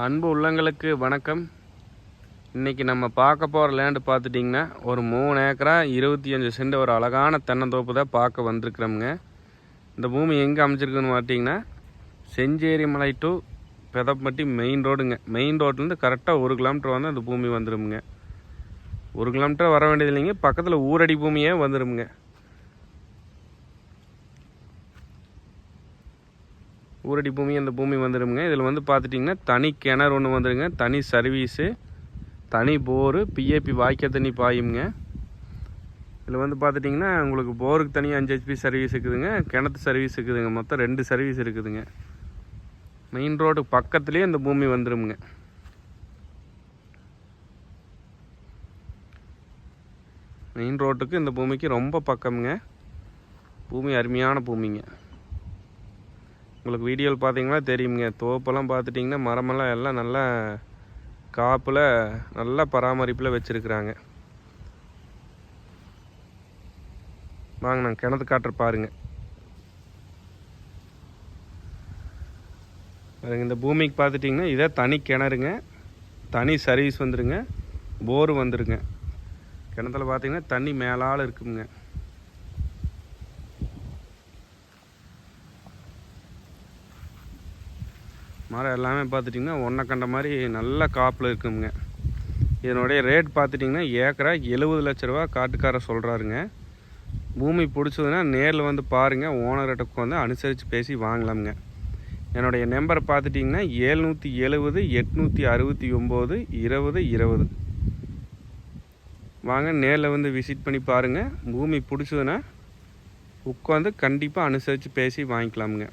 அன்பு உள்ளங்களுக்கு வணக்கம். இன்றைக்கி நம்ம பார்க்க போகிற லேண்டு பார்த்துட்டிங்கன்னா ஒரு மூணு ஏக்கரா இருபத்தி அஞ்சு சென்ட் ஒரு அழகான தென்னந்தோப்பு தான் பார்க்க வந்திருக்கிறோமுங்க. இந்த பூமி எங்கே அமைச்சிருக்குன்னு பார்த்தீங்கன்னா செஞ்சேரி மலை டு பெதப்பட்டி மெயின் ரோடுங்க மெயின் ரோட்லேருந்து கரெக்டாக ஒரு கிலோமீட்டர் வந்து அந்த பூமி வந்துடுமுங்க ஒரு கிலோமீட்டர் வர வேண்டியது இல்லைங்க பக்கத்தில் ஊரடி பூமியே வந்துடுமுங்க ஊரடி பூமி அந்த பூமி வந்துடுங்க இதில் வந்து பார்த்துட்டிங்கன்னா தனி கிணறு ஒன்று வந்துடுங்க தனி சர்வீஸு தனி போரு பிஏபி வாய்க்க தண்ணி பாயுங்க இதில் வந்து பார்த்துட்டிங்கன்னா உங்களுக்கு போருக்கு தனியாக அஞ்சு ஹெச்பி சர்வீஸ் இருக்குதுங்க. கிணத்து சர்வீஸ் இருக்குதுங்க. மொத்தம் ரெண்டு சர்வீஸ் இருக்குதுங்க. மெயின் ரோடு பக்கத்துலேயே இந்த பூமி வந்துடுங்க மெயின் ரோட்டுக்கு இந்த பூமிக்கு ரொம்ப பக்கமுங்க. பூமி அருமையான பூமிங்க. உங்களுக்கு வீடியோவில் பார்த்தீங்கன்னா தெரியுங்க தோப்பெல்லாம் பார்த்துட்டிங்கன்னா மரமெல்லாம் எல்லாம் நல்லா காப்பில் நல்லா பராமரிப்பில் வச்சுருக்குறாங்க. வாங்க நான் கிணத்து காட்டுற பாருங்க. பாருங்க இந்த பூமிக்கு பார்த்துட்டிங்கன்னா இதே தனி கிணறுங்க. தனி சர்வீஸ் வந்துருங்க. போர் வந்துருங்க. கிணத்துல பார்த்தீங்கன்னா தண்ணி மேலால் இருக்குங்க. மரம் எல்லாமே பார்த்துட்டிங்கன்னா ஒன்றை கண்ட மாதிரி நல்ல காப்பில் இருக்குங்க. இதனுடைய ரேட் பார்த்துட்டிங்கன்னா ஏக்கரா எழுபது லட்ச ரூபா காட்டுக்காரர் சொல்கிறாருங்க பூமி பிடிச்சதுன்னா நேரில் வந்து பாருங்கள் ஓனர்கிட்ட வந்து அனுசரித்து பேசி வாங்கலாமுங்க. என்னுடைய நம்பர் பார்த்துட்டிங்கன்னா ஏழ்நூற்றி எழுபது எட்நூற்றி அறுபத்தி ஒம்பது இருபது இருபது. வாங்க நேரில் வந்து விசிட் பண்ணி பாருங்கள் பூமி பிடிச்சதுன்னா உட்காந்து கண்டிப்பாக அனுசரித்து பேசி வாங்கிக்கலாமுங்க.